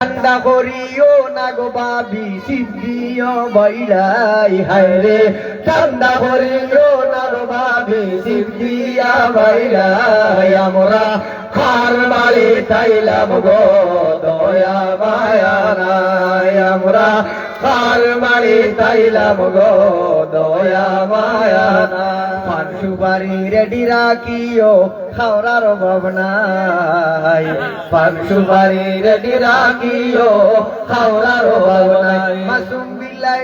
ঠান্ডা করিও না গো বাবি সিদ্ধিও বৈরাই হায় রে। ঠান্ডা করিও না গো বাবি সিদ্ধিয়া বৈরাই আমরা খার বাড়ি তাইলাম গো, দয়া মায়া নাই। আমরা খার বাড়ি তাইলাম গো, দয়া মায়া পান সুপারি রেডি রাখিও খাওয়ার ভাবনাই পান সুপারি রেডি রাখিও খাওয়ার অভাব নাই। মাসুম বিল্লাই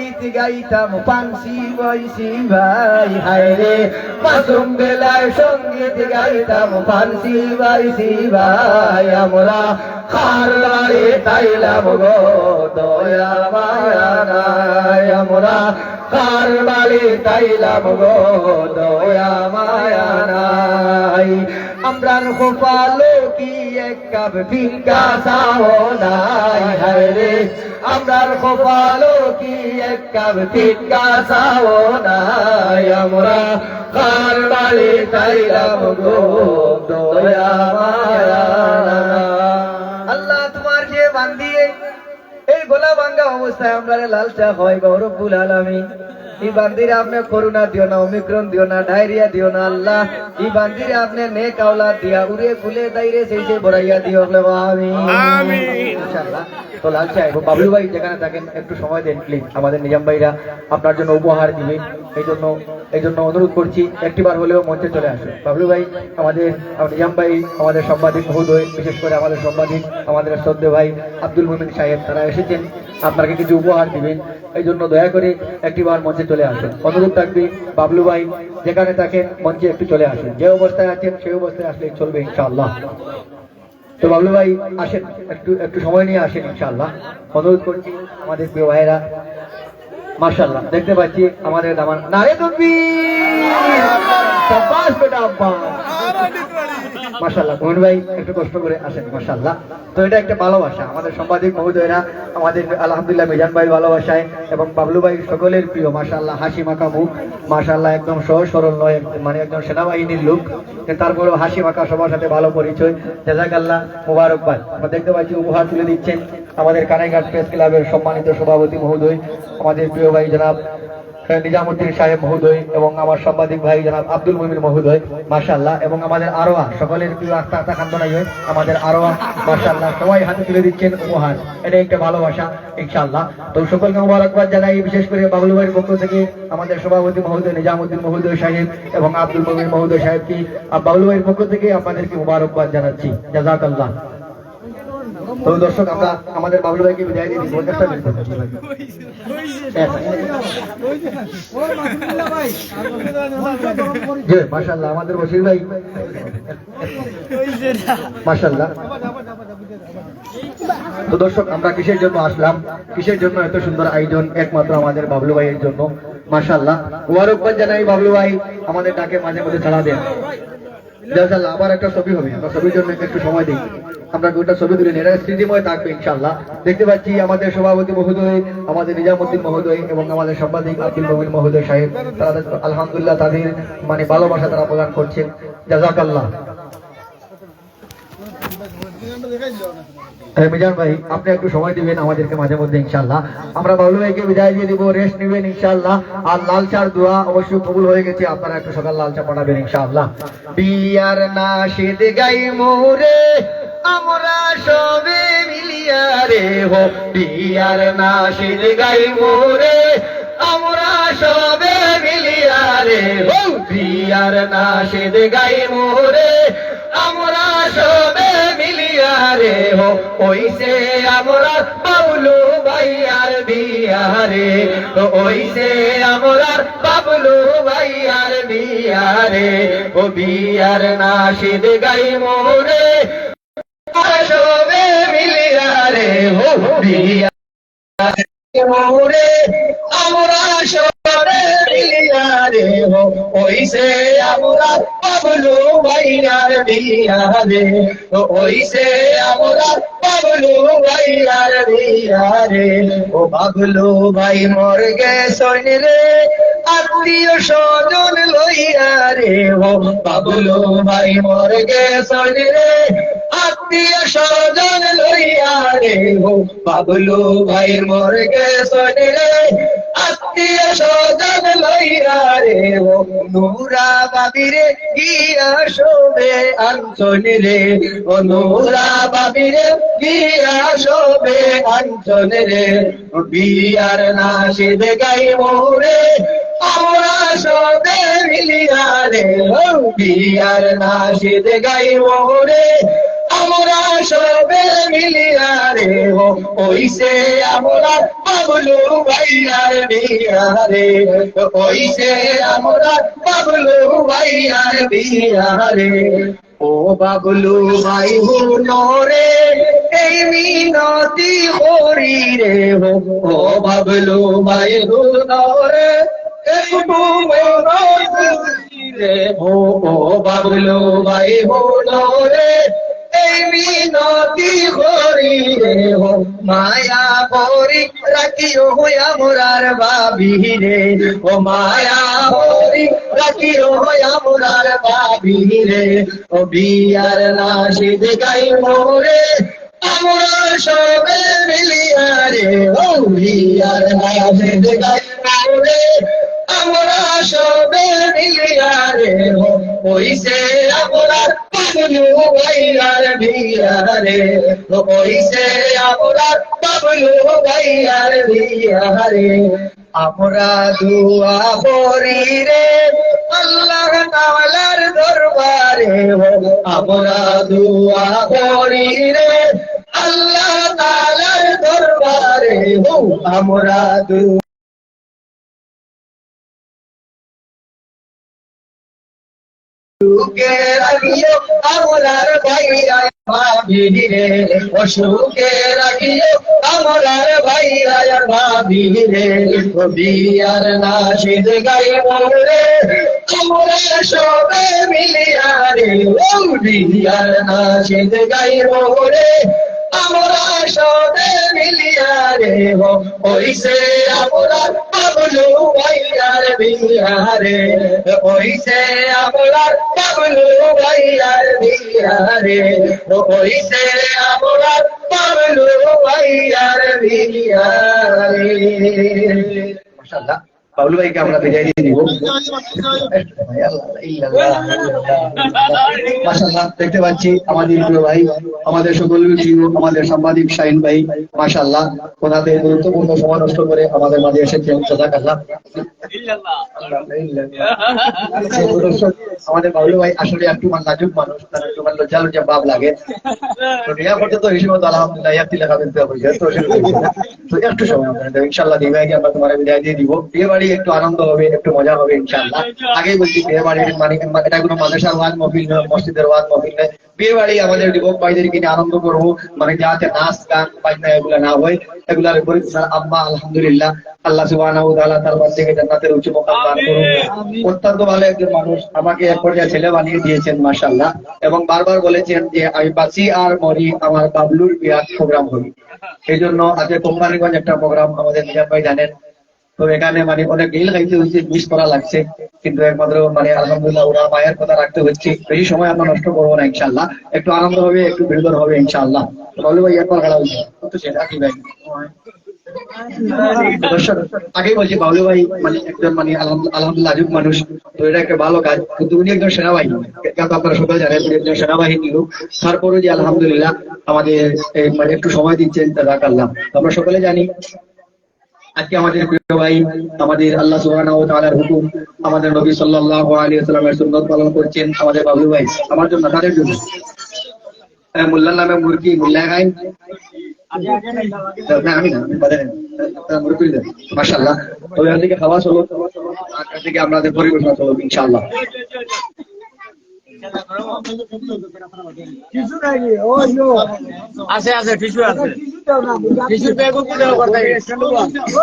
সংগীত গাইতাম, পানসি বৈসি ভাই, হায় রে। মাসুম বেলায় সংগীত গাইতাম, পানসি বৈসি ভাই, আমরা খার বাড়ি তাইলাম গো দয়া মায়া নাই আমরা খার বাড়ি তাইলাম গো দয়া মায়া নাই আমরার গোপালো কি এক কাপ ভিঙ্গা সাও নাই? রে, আমরার গোপালো কি এক কাপ ভিঙ্গা সাও নাই? আমরা খার বাড়ি তাইলাম গো দয়া মায়া আল্লাহ তোমার যে বান্দিয়ে এই গোলা ভাঙ্গা অবস্থায় আমরা লালচা হয় গৌরবুল আলমী। এই বান্দিরে আপনি করুণা দিও না অমিক্রণ দিও না ডায়রিয়া দিও না আল্লাহ। এই বান্দিরে আপনি নেক আওলাদ দিয়া উড়ে ফুলে দাইরে সেই সে বড়াইয়া দিও আমি ইনশাআল্লাহ। তো লাল সাহেব বাবলু ভাই যেখানে থাকেন একটু সময় দেন প্লিজ আমাদের নিজাম ভাইরা আপনার জন্য উপহার দিবেন। এই জন্য এই জন্য অনুরোধ করছি, একটিবার হলেও মঞ্চে চলে আসুন। বাবলু ভাই, আমাদের নিজাম ভাই, আমাদের সাংবাদিক মহোদয়, বিশেষ করে আমাদের সাংবাদিক, আমাদের শ্রদ্ধে ভাই আব্দুল মোমিন সাহেব, তারা এসেছেন। আপনাকে কিছু উপহার দিবেন। এই জন্য দয়া করে একটিবার মঞ্চে চলে আসুন। অনুরোধ থাকবে, বাবলু ভাই, যেখানে থাকেন, মঞ্চে একটু চলে আসুন। যে অবস্থায় আছেন, সেই অবস্থায় আসলে চলবে ইনশাআল্লাহ। তো বাবলু ভাই, আসেন। একটু একটু সময় নিয়ে আসেন ইনশাআল্লাহ। অনুরোধ করছি, আমাদের প্রিয় ভাইয়েরা মার্শাল্লাহ দেখতে পাচ্ছি আমাদের আমার নারে মোহন ভাই, একটু কষ্ট করে আসেন তো এটা একটা ভালোবাসা, আমাদের আমাদের আলহামদুলিল্লাহ মিজান ভাই ভালোবাসায় এবং বাবলু ভাই সকলের প্রিয় হাসি একদম সহজ সরল নয় মানে সেনাবাহিনীর লোক। তারপরেও হাসি মাখা সবার সাথে ভালো পরিচয়। জাজাকাল্লাহ, মুবারকবাদ। দেখতে পাচ্ছি, উপহার তুলে দিচ্ছেন। আমাদের কানাইঘাট প্রেস ক্লাবের সম্মানিত সভাপতি মহোদয়, আমাদের প্রিয় ভাই জনাব নিজামুদ্দিন সাহেব মহোদয় এবং আমার সাংবাদিক ভাই জনাব আব্দুল মুমিন মহোদয় মাশাল্লাহ এবং আমাদের আরোয়া, সকলের প্রিয় আস্থা আস্থা কান্দনাই হয় আমাদের আরোয়া মাশাল্লাহ সবাই হাতে তুলে দিচ্ছেন উপহার। এটা একটা ভালোবাসা ইনশাল্লাহ তো সকলকে মোবারকবাদ জানাই, বিশেষ করে বাবলু ভাইয়ের পক্ষ থেকে আমাদের সভাপতি মহোদয়, নিজামুদ্দিন মহোদয় সাহেব এবং আব্দুল মুমিন মহোদয় সাহেবকে বাবলু ভাইয়ের পক্ষ থেকে আপনাদেরকে মোবারকবাদ জানাচ্ছি। জাজাকাল্লাহ। তো দর্শক, আমরা আমাদের বাবলু ভাইকে বিদায় দিয়ে মাশাআল্লাহ, আমাদের বশির ভাই। মাশাআল্লাহ। তো দর্শক, আমরা কিসের জন্য আসলাম? কিসের জন্য এত সুন্দর আয়োজন? একমাত্র আমাদের বাবলু ভাইয়ের জন্য। মাশাআল্লাহ। মুবারকবাদ জানাই বাবলু ভাই, আমাদের ডাকে মাঝে মধ্যে ছাড়া দেন। ইনশাআল্লাহ আবার একটা ছবি হবে, আমরা ছবির জন্য একটু সময় দিই। আমরা গোটা ছবি তুলে এটা স্মৃতিময় থাকবে ইনশাআল্লাহ। দেখতে পাচ্ছি আমাদের সভাপতি মহোদয়, আমাদের নিজামুদ্দিন মহোদয় এবং আমাদের সাংবাদিক আব্দুল মমিন মহোদয় সাহেব, তারা আলহামদুলিল্লাহ তাদের মানে ভালোবাসা তারা প্রদান করছেন। জাজাকাল্লাহ মিজান ভাই, আপনি একটু সময় দিবেন, আমাদেরকে মাঝে মধ্যে ইনশাল্লাহ আমরা বাবলু ভাইকে বিদায় দিয়ে দিব রেস্ট নেবেন ইনশাল্লাহ আর লাল চার দোয়া অবশ্যই কবুল হয়ে গেছে, আপনারা একটু সকাল লাল চা পাঠাবেন ইনশাল্লাহ বিয়ার নাশিদ গাই মোরে, আমরা সবে মিলিয়া রে হো। বিয়ার নাশিদ গাই মোরে, আমরা সবে মিলিয়া রে হো। বিয়ার নাশিদ গাই মোরে আমরা সবে মিলিয়া রে হো, ওইসে আমরা বাবলু ভাইয়ার বিয়ারে তো ওইসে আমরা বাবলু ভাইয়ার বিয়ারে ও বিয়ার নাশিদ গাই মোরে। সবে মিলিয়া হো বিয়া মোরে। আমরা সবে মিলিয়া রে হো, ওইসে আমরা বাবলু ভাইয়ার বিয়ারে ও ওইসে আমরা বাবলু ভাইয়ার বিয়ারে। ও বাবলু ভাই মর গেছন রে আত্মীয় স্বজন লইয়া রে। ও বাবলু ভাই মর গেছন রে আত্মীয় স্বজন লইয়া রে। হো বাবলু ভাই মোর গেছন রে আত্মীয় রে হো নুরা বাবিরে গিয়া শোবে আঞ্চল রে। ও নুরা বাবিরে গিয়া শোবে আঞ্চল রে। বিয়ার নাশিদ গাই মোরে, আমরা সবে মিলিয়া রে ও বিয়ার নাশিদ গাই মোরে আমরা সবে মিলিয়া রে ও ওইসে আমরা বাবলু ভাইয়ার বিয়া ওইসে আমরা বাবলু ভাইয়ার বিয়া ও বাবলু ভাই হুনো রে এই মিনতি করি রে ও বাবলু ভাই রে ও বাবলু ভাই এই মিনতি করি মায়া পরি রাখিও হইয়া মোরার বাবি রে ও মায়া পরি রাখিও হইয়া মোরার বাবি রে ও বিয়ার নাশিদ গাই মোরে, আমরা সবে মিলিয়া রে। ও বিয়ার নাশিদ গাই মোরে, আমরা সবে মিলিয়া রে ও ওইসে আমরা বাবলু ভাইয়ার বিয়া রে ও ওইসে আমরা বাবলু ভাইয়ার বিয়া রে আমরা দুয়া করি সুখে রাখিও আমরার ভাইয়া ভাবি রে ও সুখে রাখিও আমরার ভাইয়া ভাবি রে ও বিয়ার নাশিদ গাই মোরে আমরা সবে মিলিয়া রে ও বিয়ার আমরা সবে মিলিয়া রে হো ওইসে আমরা বাবলু ভাইয়ার বিয়া রে ওইসে আমরা বাবলু ভাইয়ার বিয়া রে ওইসে আমরা বাবলু ভাইয়ার বিয়া রে মাশাআল্লাহ। বাবলু ভাইকে আমরা বিদায় দিয়ে দিব। দেখতে পাচ্ছি আমাদের প্রিয় ভাই আমাদের সকল প্রিয় আমাদের সাংবাদিক শাহিন ভাই মাশাআল্লাহ ওনাদের গুরুত্বপূর্ণ সময় নষ্ট করে আমাদের মাঝে এসেছেন জাযাকাল্লাহ দর্শক, আমাদের বাবলু ভাই আসলে একটু লাজুক মানুষ তার একটু লজ্জা লজ্জা ভাব লাগে। তো পর্যন্ত এই সময় তো আলহামদুলিল্লাহ লেখা দিতে হবে তো একটু সময় আপনাদের ইনশাআল্লাহ দিবে আমরা তোমার বিদায় দিয়ে দিব। বিয়ে বাড়ি একটু আনন্দ হবে একটু মজা হবে ইনশাআল্লাহ। আগেই বলছি বিয়ে বাড়ির মানে এটা কোনো মাদ্রাসার ওয়াজ মহফিল নয় মসজিদের ওয়াজ মহফিল নয়। বিয়ে বাড়ি আমাদের যুবক ভাইদের কিনে আনন্দ করব মানে যাতে নাচ গান বাজনা এগুলা না হয় এগুলার উপরে আম্মা আলহামদুলিল্লাহ আল্লাহ সুবহানাহু ওয়া তাআলা তার বাদ জান্নাতের উচ্চ মকাম দান করুন। অত্যন্ত ভালো একজন মানুষ আমাকে এক পর্যায়ে ছেলে বানিয়ে দিয়েছেন মাশাআল্লাহ। এবং বারবার বলেছেন যে আমি বাঁচি আর মরি আমার বাবলুর বিয়ার প্রোগ্রাম হবে। এই জন্য আজকে কোম্পানিগঞ্জ একটা প্রোগ্রাম আমাদের নিজাম ভাই জানেন তো এখানে মানে অনেক গেল খাইতে হচ্ছে মিস করা লাগছে। কিন্তু একমাত্র মানে আলহামদুলিল্লাহ ওরা মায়ের কথা রাখতে হচ্ছে। বেশি সময় আমরা নষ্ট করব না ইনশাল্লাহ একটু আনন্দ হবে, একটু বিনোদন হবে ইনশাল্লাহ বাবলু ভাই, এরপর খেলা হচ্ছে। তো সেটা কি ভাই? আগেই বলছি, বাবলু ভাই মানে একজন মানে আলহামদুলিল্লাহ আজুক মানুষ। তো এটা একটা ভালো কাজ। কিন্তু উনি একজন সেনাবাহিনী। আপনারা সকলে জানেন একজন সেনাবাহিনী লোক। তারপরে যে আলহামদুলিল্লাহ আমাদের মানে একটু সময় দিচ্ছেন তা রাখাল্লাম আমরা সকলে জানি আজকে আমাদের প্রিয় ভাই আমাদের আল্লাহ সুবহানাহু হুকুম আমাদের নবী সাল্লাল্লাহু আলাইহি ওয়াসাল্লামের সুন্নাত পালন করছেন আমাদের বাবু ভাই। আমার জন্য তাদের জন্য। আহ, মোল্লার নামে মুরগি মোল্লা খাই আমি না মুরগি মাশাআল্লাহ। তবে থেকে খাওয়া চলো। থেকে আমাদের পরিবেশনা চলো ইয়ো আছে আছে আছে। কিছু দাও না টিস্যু ব্যাগ ও কোথাও করতে ও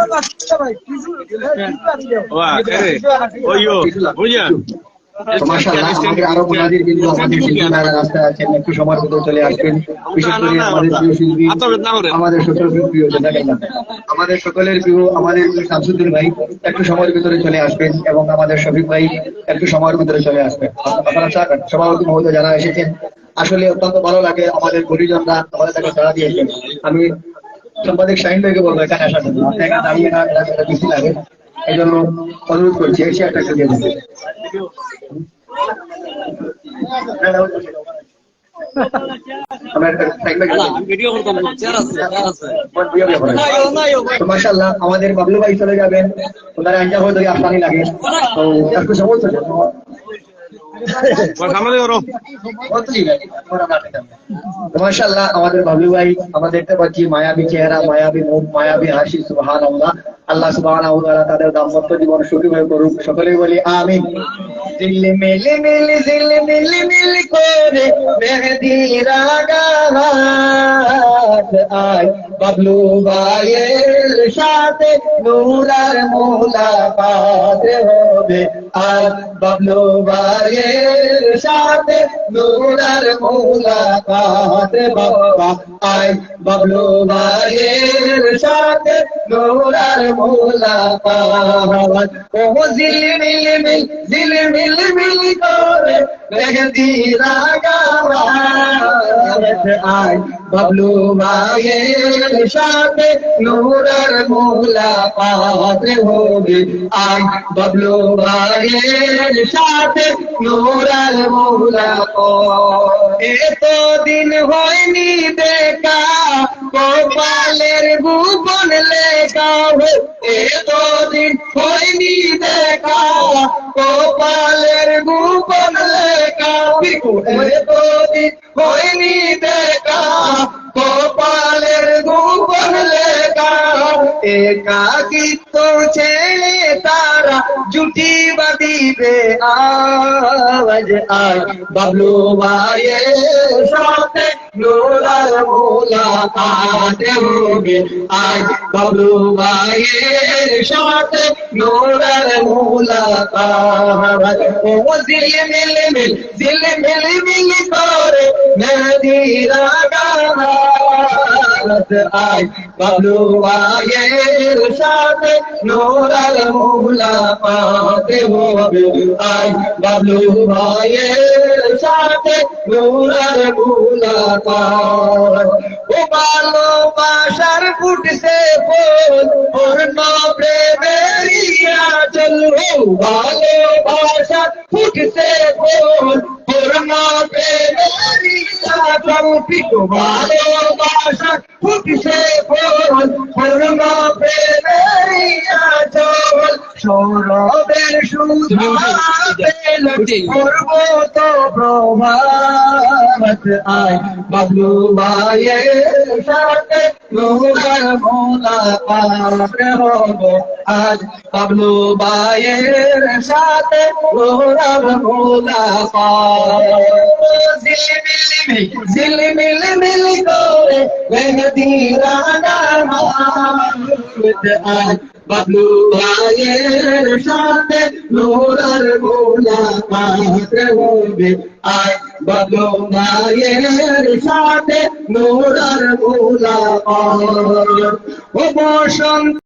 কিছু কিছু আছে দাও করে ওইও বুঝা তো আমাদের আরও মুনাদির কিন্তু আমাদের শিল্পীরা রাস্তায় আছেন একটু সময়ের ভিতরে চলে আসবেন। বিশেষ করে আমাদের প্রিয় শিল্পী আমাদের সকলের প্রিয় আমাদের সকলের প্রিয় আমাদের শামসুদ্দিন ভাই একটু সময়ের ভিতরে চলে আসবেন এবং আমাদের শফিক ভাই একটু সময়ের ভিতরে চলে আসবেন। আপনারা চান সভাপতি মহোদয় যারা এসেছেন আসলে অত্যন্ত ভালো লাগে আমাদের পরিজনরা আমাদের তাকে সাড়া দিয়েছে আমি সাংবাদিক শাহিন ভাইকে বলব এখানে আসার জন্য। আপনি এখানে দাঁড়িয়ে না বেশি লাগে। এই জন্য অনুরোধ করছি এসে একটা একটু দিতে। আমাদের বাবলু ভাই চলে যাবেন। ওনারা আইজা হয়তো আসানি লাগে। তো একটু সমস্যা সামনে করো আমাদের বাবলু ভাই আমরা দেখতে পাচ্ছি মায়াবী চেহারা মায়াবী মুখ মায়াবী হাসি সুবহান আল্লাহ আল্লাহ সুবহান তাদের দাম্পত্য জীবন সুখী করুক। সকলেই বলি আয়। বাবলু ভাইয়ের সাথে নূরার মোলাকাত হবে আজ। বাবলু ভাইয়ের সাথে নূরার মোলাকাত বাবা আয়। বাবলু ভাইয়ের সাথে নূরার মোলাকাত ও জিল মিল মিল জিল মিল করে মেহেদি রাগাত আয় বাবলু হবে বাবলু এত দিন হয়নি দেখা কপালের ভুবন লেখা হো এত দিন হয়নি দেখা। কপালের ভুবন লেখা এত দিন হয়নি দেখা। কপালের গোপন লেখা, একাকিত্ব ছেড়ে তারা জুটি বাঁধিবে আজ আজ বাবলু ভাইয়ের সাথে নোলার মোলাকাত হবে। আজ বাবলু ভাইয়ের সাথে নোলার মোলাকাত ও দিল মিল মিল দিল মিল মিল করে মেহেদি রাগাত আয় বাবলু ভাইয়ের সাথে নোরাল মুলাকাত হবে আয় বাবলু ভাইয়ের সাথে নোরাল মুলাকাত ও ভালোবাসার ফুটছে ফুল পূর্ণ প্রেমেরিয়া চল। ও ভালোবাসা ফুটছে ফুল পূর্ণ প্রেমেরিয়া চল। পিকো ভালোবাসা ফুটছে ফুল পূর্ণ প্রেমেরিয়া চল সৌরভের সুধাতে আয় বাবলু ভাইয়ের সাথে নূরের মোলাকাত হব আজ বাবলু ভাইয়ের সাথে ঝিলমিল ঝিলমিল মিল করে মেহেদি রানা বাবলু ভাইয়ের সাথে নূরের মোলাকাত হবে বসন্ত